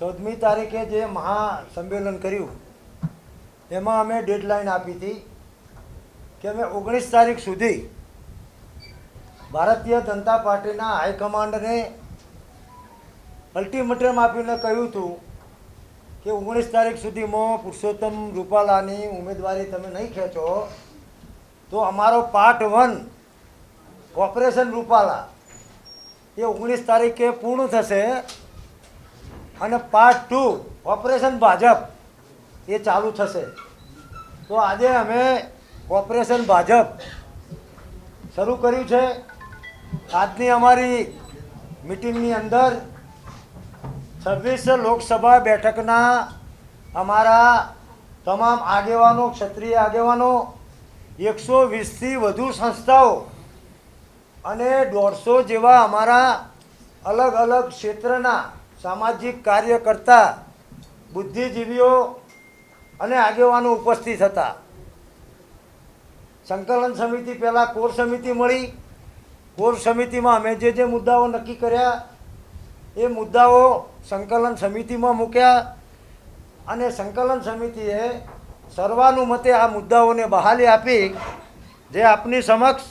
ચૌદમી તારીખે જે મહાસંમેલન કર્યું, એમાં અમે ડેડલાઇન આપી હતી કે અમે ઓગણીસ તારીખ સુધી ભારતીય જનતા પાર્ટીના હાઈકમાન્ડને અલ્ટિમેટમ આપીને કહ્યું હતું કે ઓગણીસ તારીખ સુધીમાં પુરુષોત્તમ રૂપાલાની ઉમેદવારી તમે નહીં ખેંચો, તો અમારો પાર્ટ વન ઓપરેશન રૂપાલા એ ઓગણીસ તારીખે પૂર્ણ થશે. અને પાર્ટ ટુ ઓપરેશન ભાજપ. એ ચાલુ થશે. તો આજે અમે ઓપરેશન ભાજપ શરૂ કર્યું છે. આજની અમારી મિટિંગની અંદર છવ્વીસ લોકસભા બેઠકના અમારા તમામ આગેવાનો, ક્ષત્રિય આગેવાનો, એકસો વીસથી વધુ સંસ્થાઓ અને દોઢસો જેવા અમારા અલગ અલગ ક્ષેત્રના સામાજિક કાર્ય કરતા બુદ્ધિજીવીઓ અને આગેવાનો ઉપસ્થિત હતા. સંકલન સમિતિ પહેલાં કોર સમિતિ મળી. કોર સમિતિમાં અમે જે જે મુદ્દાઓ નક્કી કર્યા, એ મુદ્દાઓ સંકલન સમિતિમાં મૂક્યા અને સંકલન સમિતિએ સર્વાનુમતે આ મુદ્દાઓને બહાલી આપી, જે આપની સમક્ષ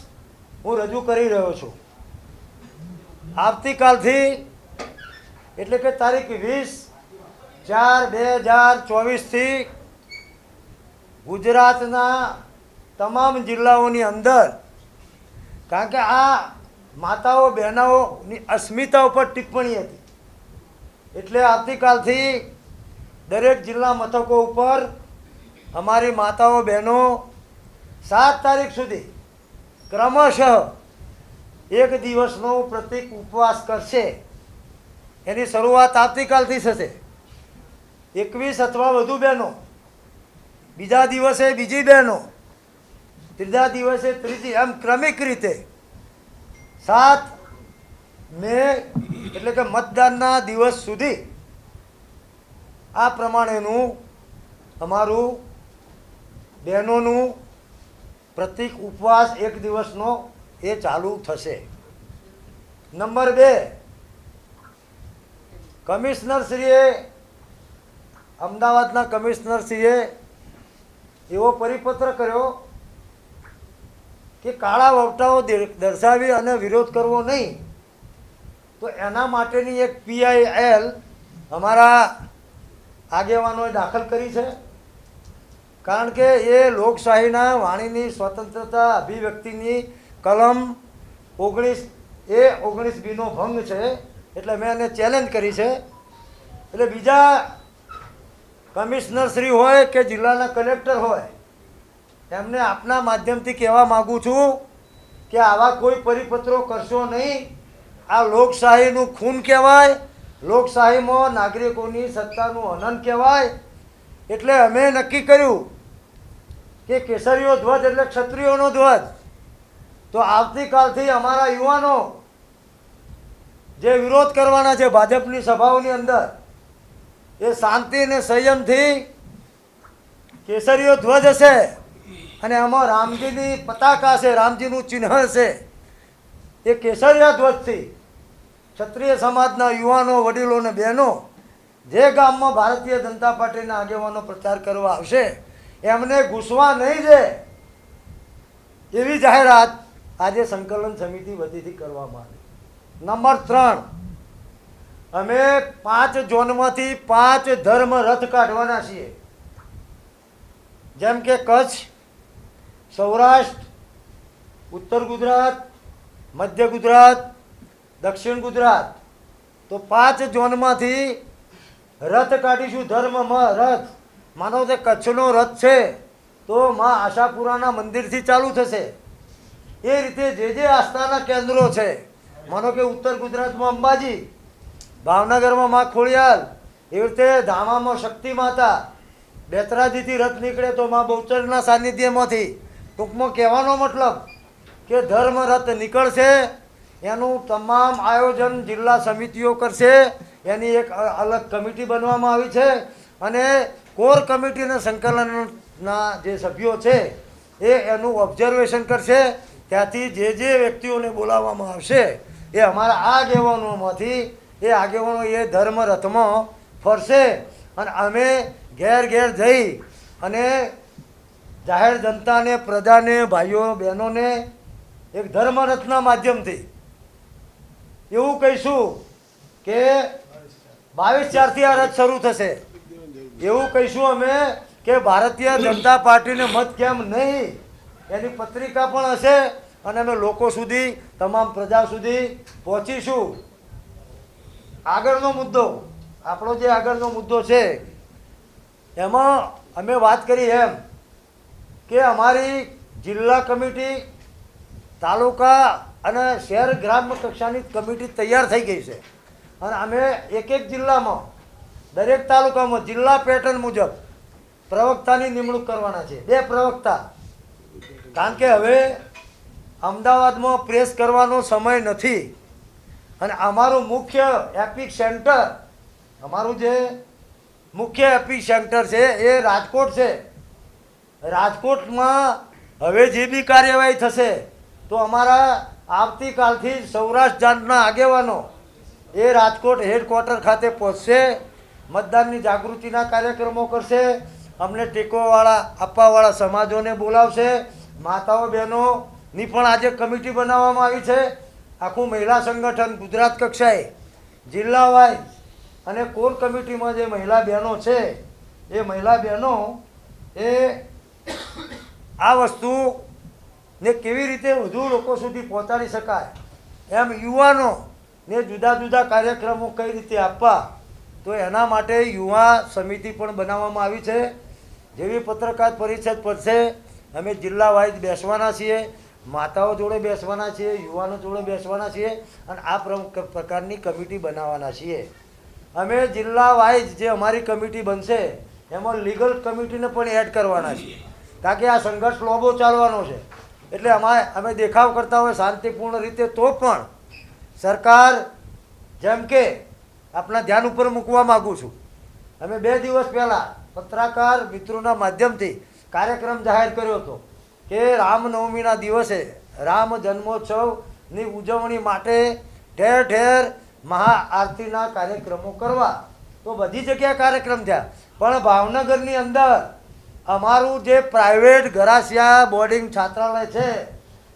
હું રજૂ કરી રહ્યો છું. આવતીકાલથી એટલે કે તારીખ વીસ ચાર બે હજાર ચોવીસથી ગુજરાતના તમામ જિલ્લાઓની અંદર, કારણ કે આ માતાઓ બહેનાઓની અસ્મિતા ઉપર ટિપ્પણી હતી. એટલે આવતીકાલથી દરેક જિલ્લા મથકો ઉપર અમારી માતાઓ, બહેનો સાત તારીખ સુધી ક્રમશઃ એક દિવસનો પ્રતિક ઉપવાસ કરશે. એની શરૂઆત આવતીકાલથી થશે. એકવીસ અથવા વધુ બહેનો. બીજા દિવસે બીજી બહેનો. ત્રીજા દિવસે ત્રીજી એમ ક્રમિક રીતે. સાત મે એટલે કે મતદાનના દિવસ સુધી આ પ્રમાણેનું અમારું બહેનોનું પ્રતિક ઉપવાસ એક દિવસનો એ ચાલુ થશે. નંબર બે કમિશનરશ્રીએ, અમદાવાદના કમિશનરશ્રીએ એવો પરિપત્ર કર્યો કે કાળા વવટાઓ દે- દર્શાવી અને વિરોધ કરવો નહીં. તો એના માટેની એક પીઆઈએલ અમારા આગેવાનોએ દાખલ કરી છે. કારણ કે એ લોકશાહીના વાણીની સ્વતંત્રતા અભિવ્યક્તિની કલમ ઓગણીસ, એ ઓગણીસ બીનો ભંગ છે. એટલે મેં એને ચેલેન્જ કરી છે. એટલે બીજા કમિશનર શ્રી હોય કે જિલ્લાના કલેક્ટર હોય એમને આપના માધ્યમથી કહેવા માગું છું કે આવા કોઈ પરિપત્રો કરશો નહીં. આ લોકશાહીનું ખૂન કહેવાય, લોકશાહીમાં નાગરિકોની સત્તાનું હનન કહેવાય. એટલે અમે નક્કી કર્યું કે કેસરીઓ ધ્વજ એટલે ક્ષત્રિયોનો ધ્વજ. તો આવતીકાલથી અમારા યુવાનો જે વિરોધ કરવાના છે ભાજપની સભાઓની અંદર, એ શાંતિ અને સંયમથી કેસરીઓ ધ્વજ હશે અને આમાં રામજીની પતાકા છે રામજીનું ચિહ્ન છે એ કેસરિયા ધ્વજથી ક્ષત્રિય સમાજના યુવાનો, વડીલો અને બહેનો જે ગામમાં ભારતીય જનતા પાર્ટીના આગેવાનો પ્રચાર કરવા આવશે, એમને ઘૂસવા નહીં દે એવી જાહેરાત આજે સંકલન સમિતિ વતીથી કરવામાં આવી. નંબર ત્રણ. અમે પાંચ ઝોનમાંથી પાંચ ધર્મ રથ કાઢવાના છીએ. જેમ કે કચ્છ, સૌરાષ્ટ્ર, ઉત્તર ગુજરાત, મધ્ય ગુજરાત, દક્ષિણ ગુજરાત. તો પાંચ ઝોનમાંથી રથ કાઢીશું ધર્મમાં રથ. માનો કે કચ્છનો રથ છે, તો માં આશાપુરાના મંદિરથી ચાલુ થશે. એ રીતે જે જે આસ્થાના કેન્દ્રો છે માનો કે ઉત્તર ગુજરાતમાં અંબાજી, ભાવનગરમાં માં ખોડિયાલ એવી રીતે ધામામાં શક્તિ માતા બેતરાજીથી રથ નીકળે તો માં બહુચરના સાનિધ્યમાંથી. ટૂંકમાં કહેવાનો મતલબ કે ધર્મ રથ નીકળશે, એનું તમામ આયોજન જિલ્લા સમિતિઓ કરશે, એની એક અલગ કમિટી બનવામાં આવી છે અને કોર કમિટી અને સંકલનના જે સભ્યો છે એ એનું ઓબ્ઝર્વેશન કરશે. ત્યાંથી જે જે વ્યક્તિઓને બોલાવવામાં આવશે એ અમારા આગેવાનોમાંથી, એ આગેવાનો એ ધર્મ ફરશે અને અમે ઘેર ઘેર જઈ અને જાહેર જનતાને, પ્રજાને, ભાઈઓ, બહેનોને એક ધર્મરથના માધ્યમથી એવું કહીશું કે બાવીસ ચારથી આ રથ શરૂ થશે. એવું કહીશું અમે કે ભારતીય જનતા પાર્ટીને મત કેમ નહીં? એની પત્રિકા પણ હશે. અને અમે લોકો સુધી, તમામ પ્રજા સુધી પહોંચીશું. આગળનો મુદ્દો, આપણો જે આગળનો મુદ્દો છે, એમાં અમે વાત કરી એમ કે અમારી જિલ્લા કમિટી, તાલુકા અને શહેર ગ્રામ્ય કક્ષાની કમિટી તૈયાર થઈ ગઈ છે. અને અમે એક એક જિલ્લામાં, દરેક તાલુકામાં જિલ્લા પેટર્ન મુજબ પ્રવક્તાની નિમણૂક કરવાના છે. બે પ્રવક્તા. કારણ કે હવે અમદાવાદમાં પ્રેસ કરવાનો સમય નથી. અને અમારું મુખ્ય એપિક સેન્ટર અમારું જે મુખ્ય એપિક સેન્ટર છે, એ રાજકોટ છે. રાજકોટમાં હવે જે બી કાર્યવાહી થશે, તો અમારા આવતીકાલથી સૌરાષ્ટ્ર જાતના આગેવાનો એ રાજકોટ હેડક્વાર્ટર ખાતે પહોંચશે, મતદાનની જાગૃતિના કાર્યક્રમો કરશે, અમને ટેકોવાળા, આપવાવાળા સમાજોને બોલાવશે, માતાઓ બહેનોની પણ આજે કમિટી બનાવવામાં આવી છે. આખું મહિલા સંગઠન ગુજરાત કક્ષાએ જિલ્લા વાઇઝ અને કોર કમિટીમાં જે મહિલા બહેનો છે, એ મહિલા બહેનો એ આ વસ્તુ ને કેવી રીતે વધુ લોકો સુધી પહોંચાડી શકાય એમ યુવાનો ને જુદા જુદા કાર્યક્રમો કઈ રીતે આપવા, તો એના માટે યુવા સમિતિ પણ બનાવવામાં આવી છે. જેવી પત્રકાર પરિષદ પડશે, અમે જિલ્લા વાઇઝ બેસવાના છીએ. માતાઓ જોડે બેસવાના છીએ, યુવાનો જોડે બેસવાના છીએ અને આ પ્રકારની કમિટી બનાવવાના છીએ. અમે જિલ્લા વાઇઝ જે અમારી કમિટી બનશે, એમાં લીગલ કમિટીને પણ એડ કરવાના છીએ. કારણ કે આ સંઘર્ષ લોબો ચાલવાનો છે. એટલે અમારે, અમે દેખાવ કરતા હોય શાંતિપૂર્ણ રીતે, તો પણ સરકાર જેમ કે આપણા ધ્યાન ઉપર મૂકવા માગું છું. અમે બે દિવસ પહેલાં પત્રકાર મિત્રોના માધ્યમથી કાર્યક્રમ જાહેર કર્યો હતો. કે રામનવમીના દિવસે રામ જન્મોત્સવની ઉજવણી માટે ઠેર ઠેર મહાઆરતીના કાર્યક્રમો કરવા. તો બધી જગ્યાએ કાર્યક્રમ થયા. પણ ભાવનગરની અંદર અમારું જે પ્રાઇવેટ ગરાસિયા બોર્ડિંગ છાત્રાલય છે,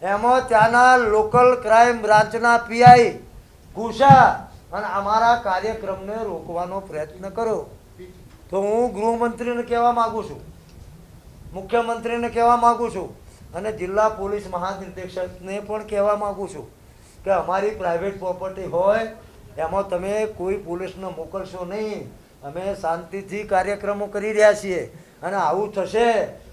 એમાં ત્યાંના લોકલ ક્રાઇમ બ્રાન્ચના પીઆઈ ઘુસા અને અમારા કાર્યક્રમને રોકવાનો પ્રયત્ન કર્યો. તો હું ગૃહમંત્રીને કહેવા માગું છું. મુખ્યમંત્રીને કહેવા માગું છું અને જિલ્લા પોલીસ મહાનિર્દેશકને પણ કહેવા માગું છું કે અમારી પ્રાઇવેટ પ્રોપર્ટી હોય, એમાં તમે કોઈ પોલીસને મોકલશો નહીં. અમે શાંતિથી કાર્યક્રમો કરી રહ્યા છીએ અને આવું થશે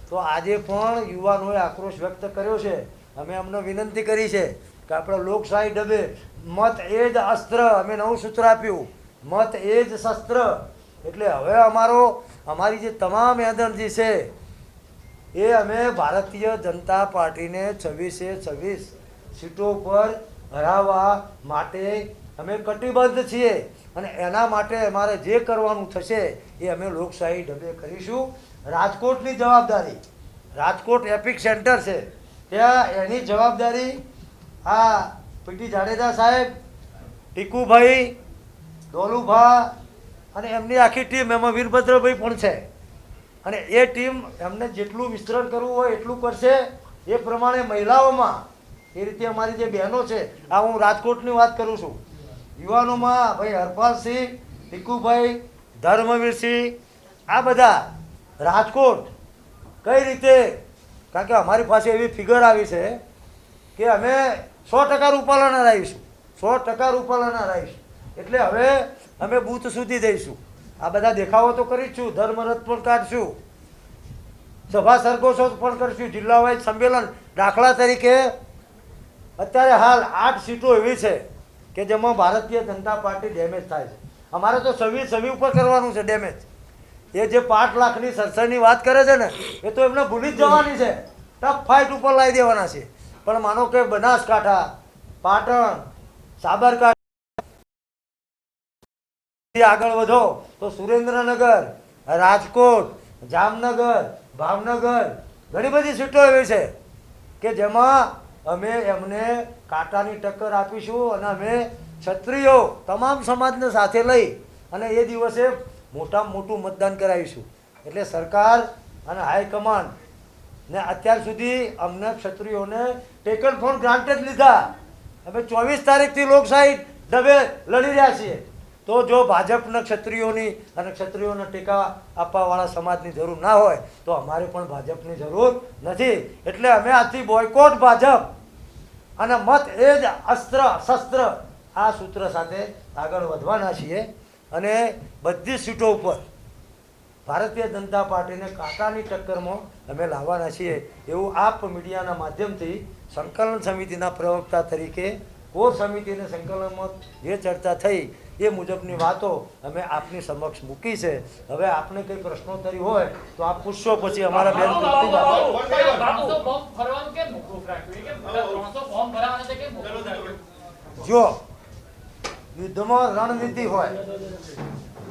તો આજે પણ યુવાનોએ આક્રોશ વ્યક્ત કર્યો છે. અમે અમને વિનંતી કરી છે કે આપણે લોકશાહી ડબે, મત એ જ અસ્ત્ર અમે નવું સૂત્ર આપ્યું. મત એ જ શસ્ત્ર. એટલે હવે અમારો, અમારી જે તમામ એનર્જી છે એ અમે ભારતીય જનતા પાર્ટીને છવ્વીસે છવ્વીસ સીટો પર હરાવવા માટે અમે કટિબદ્ધ છીએ અને એના માટે અમારે જે કરવાનું થશે એ અમે લોકશાહી ઢબે કરીશું. રાજકોટની જવાબદારી, રાજકોટ એપિક સેન્ટર છે. ત્યાં એની જવાબદારી આ પીટી જાડેજા સાહેબ, ટીકુભાઈ, દોલુભા અને એમની આખી ટીમ, એમાં વીરભદ્રભાઈ પણ છે. અને એ ટીમ એમને જેટલું વિસ્તરણ કરવું હોય એટલું કરશે. એ પ્રમાણે મહિલાઓમાં, એ રીતે અમારી જે બહેનો છે, આ હું રાજકોટની વાત કરું છું. યુવાનોમાં ભાઈ હરપાલસિંહ ટીકુભાઈ ધર્મવીરસિંહ, આ બધા રાજકોટ કઈ રીતે, કારણ કે અમારી પાસે એવી ફિગર આવી છે કે અમે સો ટકા રૂપાલાના રહીશું. સો ટકા રૂપાલાના રહીશું. એટલે હવે અમે બૂથ સુધી જઈશું. આ બધા દેખાવો તો કરી છું. ધર્મરથ પણ કાઢશું સભા સરઘોષો પણ કરશું જિલ્લા વાઇઝ સંમેલન દાખલા તરીકે અત્યારે હાલ આઠ સીટો એવી છે કે જેમાં ભારતીય જનતા પાર્ટી ડેમેજ થાય છે. અમારે તો સવી સવી ઉપર કરવાનું છે ડેમેજ. એ જે પાંચ લાખની સરસરની વાત કરે છે ને, એ તો એમને ભૂલી જ જવાની છે. ટફ ફાઇટ ઉપર લાવી દેવાના છે. પણ માનો કે બનાસકાંઠા, પાટણ, સાબરકાંઠા આગળ વધો તો સુરેન્દ્રનગર, રાજકોટ, જામનગર, ભાવનગર ઘણી બધી સીટો એવી છે કે જેમાં અમે એમને કાંટાની ટક્કર આપીશું અને અમે ક્ષત્રિયો તમામ સમાજને સાથે લઈ અને એ દિવસે મોટામાં મોટું મતદાન કરાવીશું. એટલે સરકાર અને હાઈકમાન્ડ ને અત્યાર સુધી અમને ક્ષત્રિયોને ટેકન ફોન ગ્રાન્ટેડ લીધા. અમે ચોવીસ તારીખથી લોકશાહી ઢબે લડી રહ્યા છીએ. તો જો ભાજપના ક્ષત્રિયોની અને ક્ષત્રિયોને ટેકા આપવાવાળા સમાજની જરૂર ના હોય, તો અમારે પણ ભાજપની જરૂર નથી. એટલે અમે આજથી બોયકોટ ભાજપ. અને મત એ જ અસ્ત્ર, શસ્ત્ર, આ સૂત્ર સાથે આગળ વધવાના છીએ. અને બધી સીટો ઉપર ભારતીય જનતા પાર્ટીને કાંટાની ટક્કરમાં અમે લાવવાના છીએ. એવું આપ મીડિયાના માધ્યમથી સંકલન સમિતિના પ્રવક્તા તરીકે કોર સમિતિને સંકલનમાં જે ચર્ચા થઈ એ મુજબની વાતો અમે આપની સમક્ષ મૂકી છે. હવે આપને કંઈ પ્રશ્નોત્તરી હોય તો આપ પૂછશો પછી અમારા બેન? જો યુદ્ધમાં રણનીતિ હોય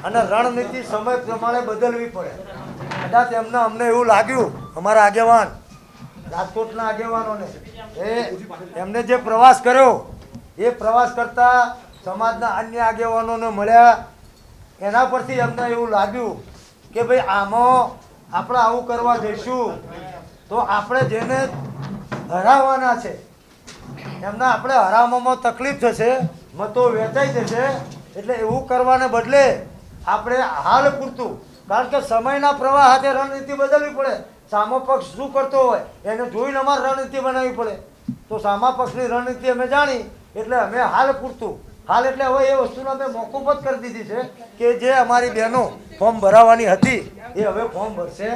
અને રણનીતિ સમય પ્રમાણે બદલવી પડે. કદાચ એમને અમને એવું લાગ્યું અમારા આગેવાન રાજકોટના આગેવાનોને. એ એમને જે પ્રવાસ કર્યો એ પ્રવાસ કરતા સમાજના અન્ય આગેવાનોને મળ્યા. એના પરથી અમને એવું લાગ્યું કે ભાઈ આમાં આપણે આવું કરવા જઈશું તો આપણે જેને હરાવવાના છે, એમના આપણે હરાવવામાં તકલીફ થશે, મતો વેચાઈ જશે, એટલે એવું કરવાને બદલે આપણે હાલ પૂરતું. કારણ કે સમયના પ્રવાહ સાથે રણનીતિ બદલવી પડે. સામો પક્ષ શું કરતો હોય, એને જોઈને અમારે રણનીતિ બનાવવી પડે. તો સામા પક્ષની રણનીતિ અમે જાણી, એટલે અમે હાલ પૂરતું. હાલ એટલે હવે એ વસ્તુને અમે મોકૂફ જ કરી દીધી છે કે જે અમારી બહેનો ફોર્મ ભરાવવાની હતી એ હવે ફોર્મ ભરશે.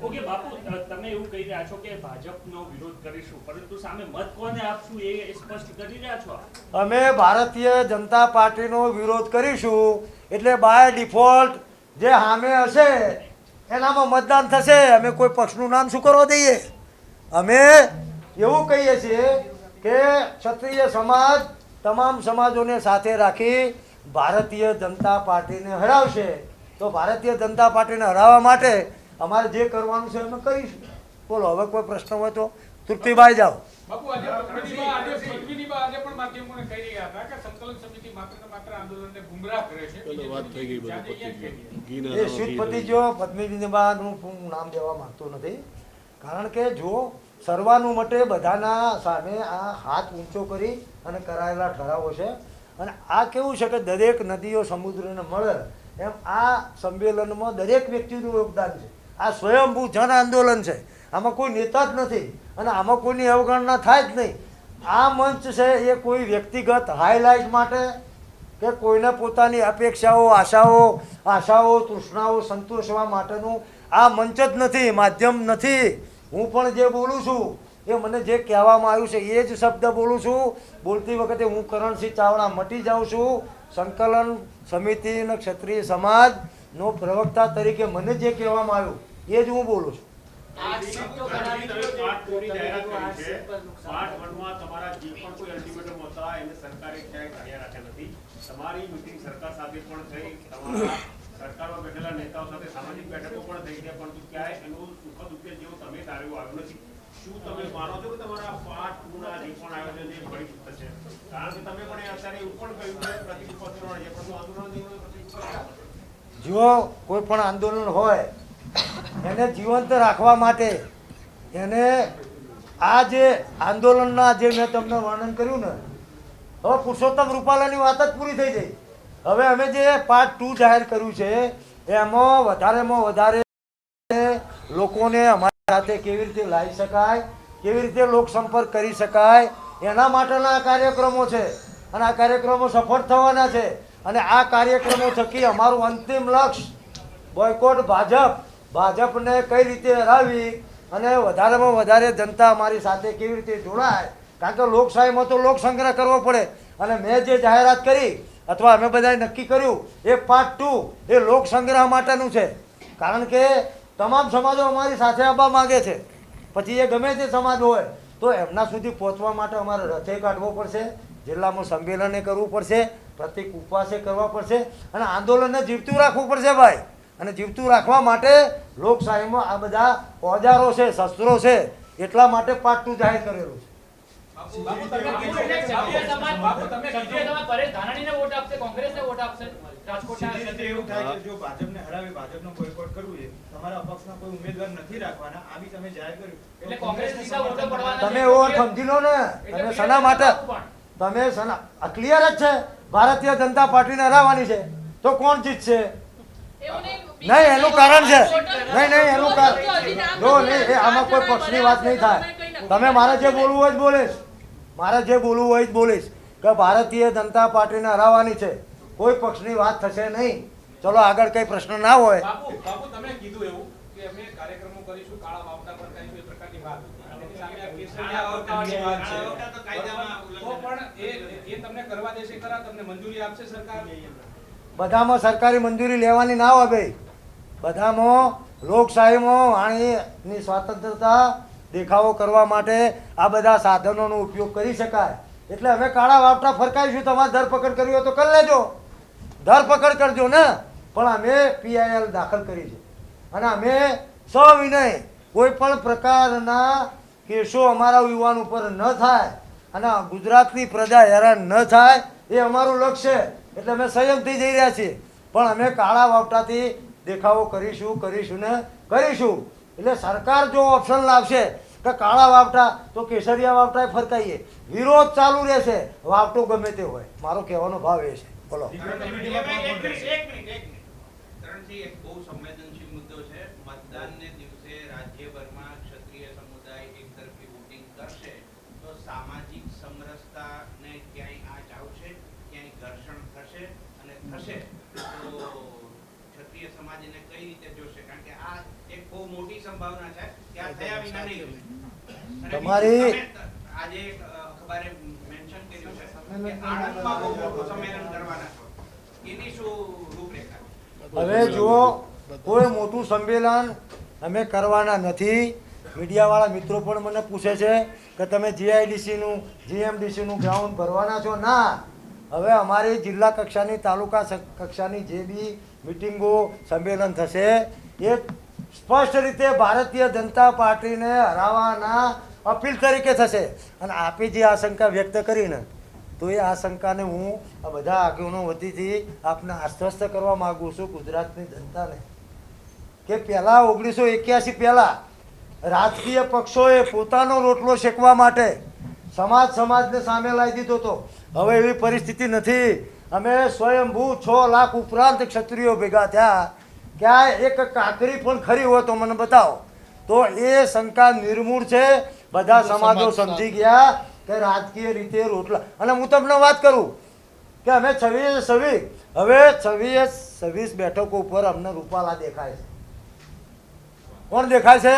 ઓકે બાપુ તમે એવું કહી રહ્યા છો કે ભાજપનો વિરોધ કરીશું પરંતુ સામે મત કોને આપશું એ સ્પષ્ટ કરી રહ્યા છો અમે ભારતીય જનતા પાર્ટીનો વિરોધ કરીશું એટલે બાય ડિફોલ્ટ જે સામે હશે એનામાં મતદાન થશે અમે કોઈ પક્ષનું નામ શું કરવા દઈએ? અમે એવું કહીએ છીએ કે ક્ષત્રિય સમાજ તમામ સમાજોને સાથે રાખી ભારતીય જનતા પાર્ટીને હરાવશે. તો ભારતીય જનતા પાર્ટીને હરાવવા માટે અમારે જે કરવાનું છે અમે કરીશું. બોલો હવે કોઈ પ્રશ્ન હોય તો તૃપ્તિભાઈ જાઓ. બાપુ આજે પદ્મિનીબા આજે પદ્મિનીબા આજે પણ માધ્યમોને કહી રહ્યા હતા કે સંકલન સમિતિ માત્ર ને માત્ર આંદોલનને ગુમરાહ કરે છે. ચલો વાત થઈ ગઈ જ્યાં બધી જઈએ પતી ત્યાં ગઈ ઘીના એ પતિ જો પદ્મિનીબાનું હું નામ દેવા માંગતો નથી. કારણ કે જો સર્વાનુમતે બધાના સામે આ હાથ ઊંચો કરી અને કરાયેલા ઠરાવો છે. અને આ કેવું છે કે દરેક નદીઓ સમુદ્રને મળે એમ આ સંમેલનમાં દરેક વ્યક્તિનું યોગદાન છે. આ સ્વયંભૂ જન આંદોલન છે. આમાં કોઈ નેતા જ નથી અને આમાં કોઈની અવગણના થાય જ નહીં. આ મંચ છે એ કોઈ વ્યક્તિગત હાઇલાઇટ માટે કે કોઈને પોતાની અપેક્ષાઓ, આશાઓ આશાઓ, તૃષ્ણાઓ સંતોષવા માટેનું આ મંચ જ નથી, માધ્યમ નથી. હું પણ જે બોલું છું એ મને જે કહેવામાં આવ્યું છે એ જ શબ્દ બોલું છું. બોલતી વખતે હું કરણસિંહ ચાવડા મટી જાઉં છું. સંકલન સમિતિ અને ક્ષત્રિય સમાજનો પ્રવક્તા તરીકે મને જે કહેવામાં આવ્યું એ જ હું બોલું છું. તમારા જે પણ કોઈ અલ્ટિમેટમ હતા એને સરકારે ક્યાંય કાઢ્યા રાખ્યા નથી. તમારી મિટિંગ સરકાર સાથે પણ થઈ. તમારા સરકારમાં બેઠેલા નેતાઓ સાથે સામાજિક બેઠકો પણ થઈ છે પરંતુ ક્યાંય એનો જે કોઈ પણ આંદોલન હોય, એને જીવંત રાખવા માટે એને આ જે આંદોલનના જે મેં તમને વર્ણન કર્યું ને, હવે પુરુષોત્તમ રૂપાલાની વાત જ પૂરી થઈ ગઈ. હવે અમે જે પાર્ટ ટુ જાહેર કર્યું છે, એમાં વધારેમાં વધારે લોકોને અમારી સાથે કેવી રીતે લાવી શકાય, કેવી રીતે લોકસંપર્ક કરી શકાય, એના માટેના આ કાર્યક્રમો છે. અને આ કાર્યક્રમો સફળ થવાના છે. અને આ કાર્યક્રમો થકી અમારું અંતિમ લક્ષ્ય, બોયકોટ ભાજપ, ભાજપને કઈ રીતે હરાવી અને વધારેમાં વધારે જનતા અમારી સાથે કેવી રીતે જોડાય. કારણ કે લોકશાહીમાં તો લોક સંગ્રહ કરવો પડે. અને મેં જે જાહેરાત કરી, અથવા અમે બધાએ નક્કી કર્યું, એ પાર્ટ ટુ એ લોક સંગ્રહ માટેનું છે. કારણ કે તમામ સમાજો અમારી સાથે આવવા માંગે છે. પછી એ ગમે તે સમાજ હોય, તો એમના સુધી પહોંચવા માટે અમારે રથે કાઢવો પડશે, જિલ્લામાં સંમેલને કરવું પડશે પ્રતિક ઉપવાસે કરવા પડશે અને આંદોલનને જીવતું રાખવું પડશે ભાઈ. અને જીવતું રાખવા માટે લોકશાહીમાં આ બધા ઓજારો છે, શસ્ત્રો છે, એટલા માટે પાટું જાહેર કરેલું છે. બાપુ તમે ક્ષત્રિય સમાજ- બાપુ તમે ક્ષત્રિય કીધું. સમાજ પરેશ ધાનાણીને વોટ આપશે કોંગ્રેસને વોટ આપશે રાજકોટના એવું થાય કે જો ભાજપને હરાવી ભાજપનો બોયકોટ કરવું છે તમારા અપક્ષના કોઈ ઉમેદવાર નથી રાખવાના આ બી તમે જાહેર કર્યું. એટલે કોંગ્રેસ સીધા વોટો પડવાના તમે એવો સમજી લો ને. તમે સના માટે તમે સના આ ક્લિયર જ છે. ભારતીય જનતા પાર્ટીને હરાવવાની છે. તો કોણ જીતશે? નહીં એનું કારણ છે. નહીં નહીં એનું કારણ જો નહીં એ આમાં કોઈ પક્ષની વાત નહીં થાય. તમે મારે જે બોલવું હોય જ બોલીશ મારે જે બોલવું હોય બોલીશ. કે ભારતીય જનતા પાર્ટીને હરાવવાની છે. કોઈ પક્ષની વાત થશે નહીં. ચલો આગળ કઈ પ્રશ્ન ના હોય. બાપુ બાપુ તમે કીધું એવું કે અમે કાર્યક્રમો કરીશું કાળા વાવટા પર કરીશું એ પ્રકારની વાત. એની સામે આ કેસરિયા વાવટાની વાત છે. કાળા વાવટા તો કાયદામાં તો પણ એ એ તમને કરવા દેશે ખરા? તમને મંજૂરી આપશે સરકાર? બધામાં સરકારી મંજૂરી લેવાની ના હોય ભાઈ. બધામાં લોકશાહીમાં વાણીની સ્વતંત્રતા દેખાવો કરવા માટે આ બધા સાધનોનો ઉપયોગ કરી શકાય. એટલે અમે કાળા વાવટા ફરકાઈશું, તમારે ધરપકડ કરવી હોય તો કરી લેજો. ધરપકડ કરજો ને. પણ અમે પીઆઈએલ દાખલ કરી છે. અને અમે સવિનય કોઈ પણ પ્રકારના કેસો અમારા યુવાન ઉપર ન થાય અને ગુજરાતની પ્રજા હેરાન ન થાય, એ અમારું લક્ષ્ય એટલે અમે સંયમથી જઈ રહ્યા છીએ. પણ અમે કાળા વાવટાથી દેખાવો કરીશું કરીશું ને કરીશું. એટલે સરકાર જો ઓપ્શન લાવશે કે કાળા વાવટા, તો કેસરિયા વાવટા ફરકાઈએ. વિરોધ ચાલુ રહેશે, વાવટો ગમે તે હોય. મારો કહેવાનો ભાવ એ છે. બોલો. બહુ સંવેદનશીલ મુદ્દો છે. મતદાનને દિવસે રાજ્યભરમાં ક્ષત્રિય સમુદાય એકતરફી વોટિંગ કરશે તો સામાજિક સમરસતાને ક્યાંય આંચ આવશે ક્યાંય ઘર્ષણ થશે અને થશે તો ક્ષત્રિય સમાજ એને કઈ રીતે જોશે કારણ કે આ એક બહુ મોટી સંભાવના છે કે થયા વિના નહીં. તમારી- આજે અખબારે મેન્શન કર્યું છે કે આણંદમાં બહુ મોટું સંમેલન કરવાના છો. એની શું રૂપરેખા હવે જુઓ કોઈ મોટું સંમેલન અમે કરવાના નથી. મીડિયાવાળા મિત્રો પણ મને પૂછે છે કે તમે જીઆઈડીસીનું જીએમડીસીનું ગ્રાઉન્ડ ભરવાના છો? ના. હવે અમારી જિલ્લા કક્ષાની તાલુકા કક્ષાની જે બી મિટિંગો સંમેલન થશે એ સ્પષ્ટ રીતે ભારતીય જનતા પાર્ટીને હરાવવાના અપીલ તરીકે થશે. અને આપે જે આશંકા વ્યક્ત કરીને, તો એ આશંકાને હું આ બધા આગેવાનો વતીથી આપને આશ્વસ્ત કરવા માગું છું ગુજરાતની જનતાને. કે પહેલાં ઓગણીસો એક્યાસી પહેલાં રાજકીય પક્ષોએ પોતાનો રોટલો શેકવા માટે સમાજ સમાજને સામે લાવી દીધો હતો. હવે એવી પરિસ્થિતિ નથી. અમે સ્વયંભૂ છ લાખ ઉપરાંત ક્ષત્રિયો ભેગા થયા ક્યાં એક કાકરી પણ ખરી હોય તો મને બતાવો. તો એ શંકા નિર્મૂળ છે. બધા સમાજો સમજી ગયા કે રાજકીય રીતે રોટલા. અને હું તમને વાત કરું કે અમે છવ્વીસ છવ્વીસ હવે છવ્વીસ છવ્વીસ બેઠકો ઉપર અમને રૂપાલા દેખાય છે. કોણ દેખાય છે?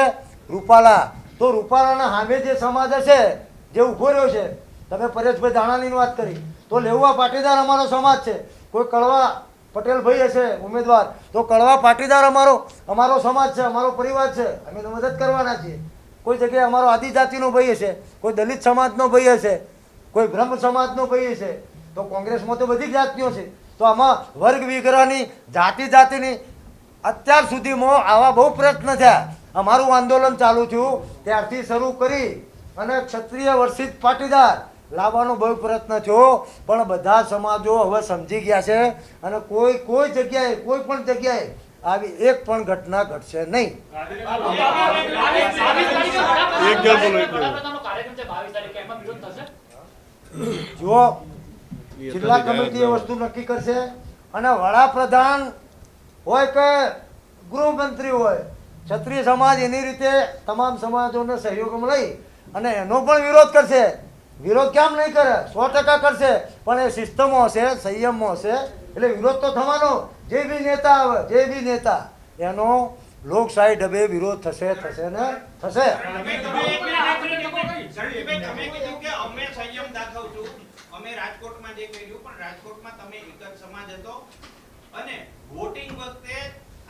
રૂપાલા. તો રૂપાલાના સામે જે સમાજ હશે જે ઊભો રહ્યો છે તમે પરેશભાઈ દાણાની વાત કરી. તો લેવા પાટીદાર અમારો સમાજ છે. કોઈ કડવા પટેલ ભાઈ હશે, ઉમેદવાર. તો કડવા પાટીદાર અમારો અમારો સમાજ છે, અમારો પરિવાર છે, અમે તો મદદ કરવાના છીએ. કોઈ જગ્યાએ અમારો આદિજાતિનો ભાઈ હશે, કોઈ દલિત સમાજનો ભાઈ હશે, કોઈ બ્રહ્મ સમાજનો ભાઈ હશે, તો કોંગ્રેસમાં તો બધી જાતિઓ છે. તો આમાં વર્ગ વિગ્રહની જાતિ જાતિની અત્યાર સુધીમાં આવા બહુ પ્રયત્ન થયા. અમારું આંદોલન ચાલુ થયું, ત્યારથી શરૂ કરી અને ક્ષત્રિય વર્ષિત પાટીદાર લાવવાનો બહુ પ્રયત્ન થયો પણ બધા સમાજો હવે સમજી ગયા છે અને કોઈ કોઈ જગ્યાએ કોઈ પણ જગ્યાએ આવી એક પણ ઘટના ઘટશે નહીં. જો જિલ્લા કમિટી એ વસ્તુ નક્કી કરશે અને વડાપ્રધાન હોય કે ગૃહમંત્રી હોય ક્ષત્રિય સમાજ એની રીતે તમામ સમાજોને સહયોગમાં લઈ અને એનો પણ વિરોધ કરશે. વિરોધ કેમ નહીં કરે? સો ટકા કરશે. પણ એ સિસ્ટમો હશે સંયમો હશે એટલે વિરોધ તો થવાનો. જે બી નેતા આવે, જે બી નેતા, એનો લોકશાહી ઢબે વિરોધ થશે થશે ને થશે.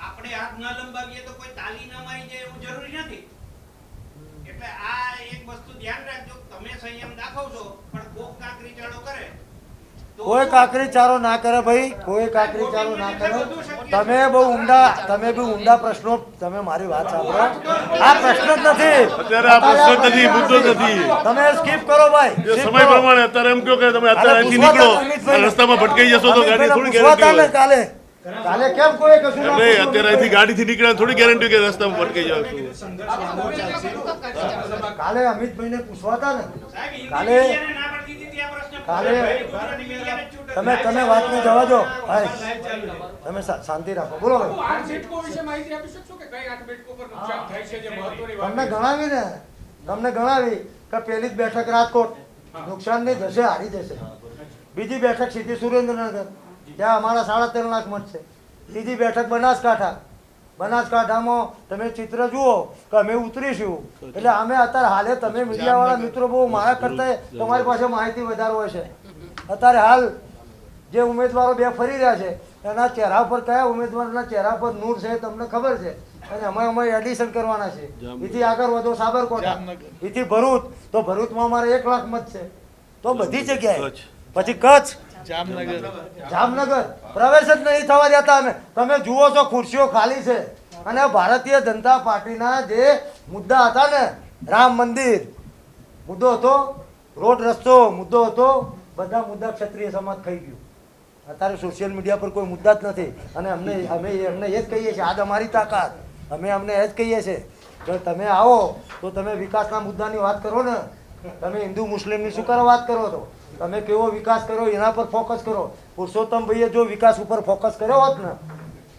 આપણે હાથ ન લંબાવીએ તો કોઈ તાલી ન મારી જાય એવું જરૂરી નથી. એટલે આ એક વસ્તુ ધ્યાન રાખજો તમે સંયમ દાખવશો પણ કોક કાકરી ચાળો કરે કોઈ કાકરી ચારો ના કરે ભાઈ કોઈ કાકરી ચારો ના કરે. તમે બહુ ઊંડા તમે બી ઊંડા પ્રશ્નો તમે મારી વાત સાંભળો. આ પ્રશ્ન જ નથી. અત્યારે આ પ્રશ્ન નથી મુદ્દો નથી. તમે સ્કીપ કરો ભાઈ સમય પ્રમાણે અત્યારે એમ કહો કે તમે અત્યારે અહીંથી નીકળો. રસ્તામાં ભટકાઈ જશો તો ગાડી થોડી ગેરંટી કાલે. કાલે કેમ કોઈ કશું ના નહીં અત્યારે અહીંથી ગાડીથી નીકળ્યા થોડી ગેરંટી કે રસ્તામાં ભટકી જાવ છું. કાલે અમિતભાઈને પૂછવા તા ને. કાલે મીડિયાને ના પાડી દીધી ત્યાં પ્રશ્ન કાલે તમે તમે વાતને જવા દો. ભાઈ. તમે શાંતિ રાખો. બોલો ભાઈ હું આઠ બેઠકો વિશે માહિતી આપી શકશો કે કઈ આઠ બેઠકો પર નુકસાન થાય છે જે મહત્વની વાત તમને ગણાવી ને? તમને ગણાવી કે પેલી જ બેઠક રાજકોટ. નુકસાન નહીં જશે હારી જશે. બીજી બેઠક સીધી સુરેન્દ્રનગર. ત્યાં અમારા સાડા ત્રણ લાખ મત છે. ત્રીજી બેઠક બનાસકાંઠા. બનાસકાંઠામાં તમે ચિત્ર જુઓ કે અમે ઉતરીશું. એટલે અમે અત્યારે હાલે તમે મીડિયાવાળા મિત્રો બહુ મારા કરતા તમારી પાસે માહિતી વધારે હોય છે. અત્યારે હાલ જે ઉમેદવારો બે ફરી રહ્યા છે એના ચહેરા પર કયા ઉમેદવારના ચહેરા પર નૂર છે તમને ખબર છે? અને અમે અમે એડિશન કરવાના છે. એથી આગળ વધો સાબરકોટા એથી ભરૂચ. તો ભરૂચમાં અમારે એક લાખ મત છે. તો બધી જગ્યાએ. પછી કચ્છ. જામનગર. જામનગર. પ્રવેશ જ નહીં થવા દેતા અમે. તમે જુઓ છો, ખુરશીઓ ખાલી છે. અને ભારતીય જનતા પાર્ટીના જે મુદ્દા હતા ને, રામ મંદિર, મુદ્દો હતો, રોડ રસ્તો, મુદ્દો હતો, બધા મુદ્દા ક્ષત્રિય સમાજ ખાઈ ગયું. અત્યારે સોશિયલ મીડિયા પર કોઈ મુદ્દા જ નથી. અને અમને, અમે અમને એ જ કહીએ છીએ આ અમારી તાકાત. અમે અમને એ જ કહીએ છીએ, જો તમે આવો, તો તમે વિકાસના મુદ્દાની વાત કરો ને, તમે હિન્દુ મુસ્લિમની શું કરવા વાત કરો છો? તમે કેવો વિકાસ કર્યો, એના પર ફોકસ કરો. પુરુષોત્તમભાઈએ જો વિકાસ ઉપર ફોકસ કર્યો હોત ને,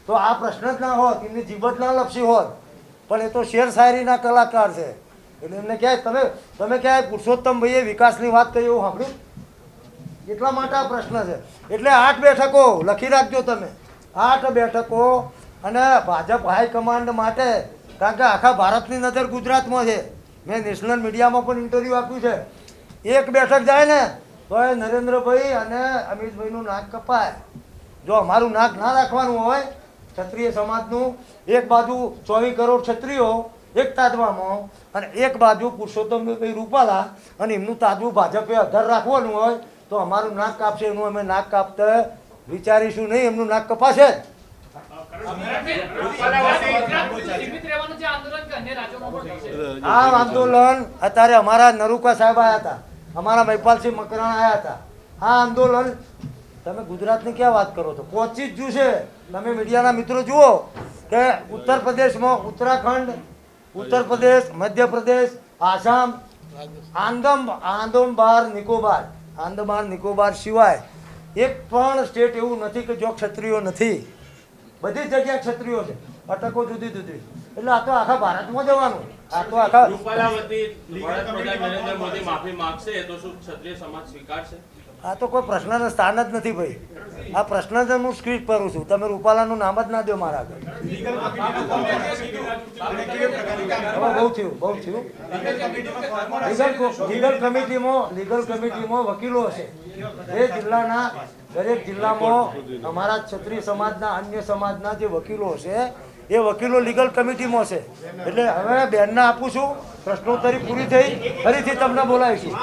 તો આ પ્રશ્ન જ ના હોત એમની જીવત ના લપસી હોત. પણ એ તો શેર શાયરીના કલાકાર છે. એટલે એમને ક્યાંય, તમે તમે ક્યાંય પુરુષોત્તમભાઈએ વિકાસની વાત કરી એવું સાંભળ્યું? એટલા માટે આ પ્રશ્ન છે. એટલે આઠ બેઠકો લખી રાખજો તમે. આઠ બેઠકો અને ભાજપ હાઈકમાન્ડ માટે, કારણ કે આખા ભારતની નજર ગુજરાતમાં છે. મેં નેશનલ મીડિયામાં પણ ઇન્ટરવ્યૂ આપ્યું છે. એક બેઠક જાય ને તો એ નરેન્દ્રભાઈ અને અમિતભાઈનું નાક કપાય. જો અમારું નાક ના રાખવાનું હોય ક્ષત્રિય સમાજનું એક બાજુ ચોવીસ કરોડ ક્ષત્રિયો એક તાજવામાં અને એક બાજુ પુરુષોત્તમભાઈ રૂપાલા અને એમનું તાજવું ભાજપે અધર રાખવાનું હોય તો અમારું નાક કાપશે એનું અમે નાક કાપતા વિચારીશું નહીં એમનું નાક કપાશે. આ આંદોલન અત્યારે અમારા નરુકા સાહેબ આવ્યા હતા. અમારા મહિપાલસિંહ મકરાણા આવ્યા હતા. આ આંદોલન. તમે ગુજરાતની ક્યાં વાત કરો છો? પહોંચી જ જોશે તમે મીડિયાના મિત્રો જુઓ કે ઉત્તર પ્રદેશમાં ઉત્તરાખંડ ઉત્તર પ્રદેશ મધ્યપ્રદેશ, આસામ, આંદમ આંદોમાર નિકોબાર. આંદમાન, નિકોબાર સિવાય એક પણ સ્ટેટ એવું નથી કે જો ક્ષત્રિયો નથી. બધી જગ્યાએ ક્ષત્રિયો છે. અટકો જુદી જુદી. એટલે આ તો આખા ભારતમાં જવાનું. આ તો આખા રૂપાલા વતી વડાપ્રધાન નરેન્દ્ર મોદી માફી માંગશે તો શું ક્ષત્રિય સમાજ સ્વીકારશે? આ તો કોઈ પ્રશ્નના સ્થાન જ નથી ભાઈ. આ પ્રશ્ન જ હું સ્ક્રિપ્ટ કરું છું. તમે રૂપાલાનું નામ જ ના દો મારા આગળ. બહુ થયું બહુ થયું. લીગલ કમિટીમાં લીગલ કમિટીમાં વકીલો હશે. એ જિલ્લાના દરેક જિલ્લામાં અમારા ક્ષત્રિય સમાજના અન્ય સમાજના જે વકીલો છે એ વકીલો લીગલ કમિટીમાં છે. એટલે હવે બેનને આપું છું, પ્રશ્નોત્તરી પૂરી થઈ, ફરીથી તમને બોલાવીશું.